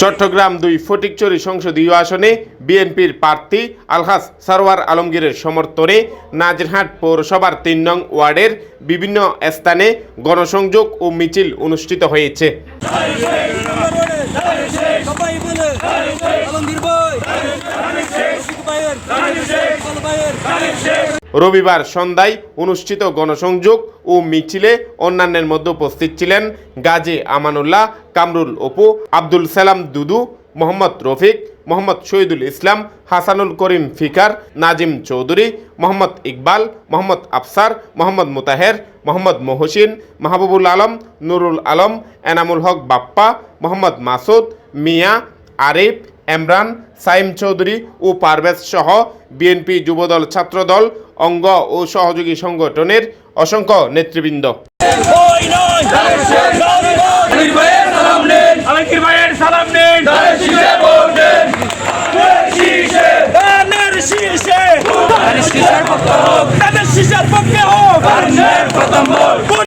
চট্টগ্রাম দুই ফটিকচুরি সংসদীয় আসনে বিএনপির প্রার্থী আলহাস সারোয়ার আলমগীরের সমর্থনে নাজিরহাট পৌরসভার তিন নং ওয়ার্ডের বিভিন্ন স্থানে গণসংযোগ ও মিছিল অনুষ্ঠিত হয়েছে রবিবার সন্ধ্যায় অনুষ্ঠিত গণসংযোগ ও মিছিলে অন্যান্যের মধ্যে উপস্থিত ছিলেন গাজী আমানুল্লাহ, কামরুল অপু, আব্দুল সালাম দুদু, মোহাম্মদ রফিক, মোহাম্মদ শহীদুল ইসলাম, হাসানুল করিম ফিকার, নাজিম চৌধুরী, মোহাম্মদ ইকবাল, মোহাম্মদ আফসার, মোহাম্মদ মুতাহের, মোহাম্মদ মহসিন, মাহবুবুল আলম, নুরুল আলম, এনামুল হক বাপ্পা, মোহাম্মদ মাসুদ, মিয়া, আরিফ, এমরান, সাইম চৌধুরী ও পারভেজ সহ বিএনপি যুবদল ছাত্রদল অঙ্গ ও সহযোগী সংগঠনের অসংখ্য নেতৃবৃন্দ। সালাম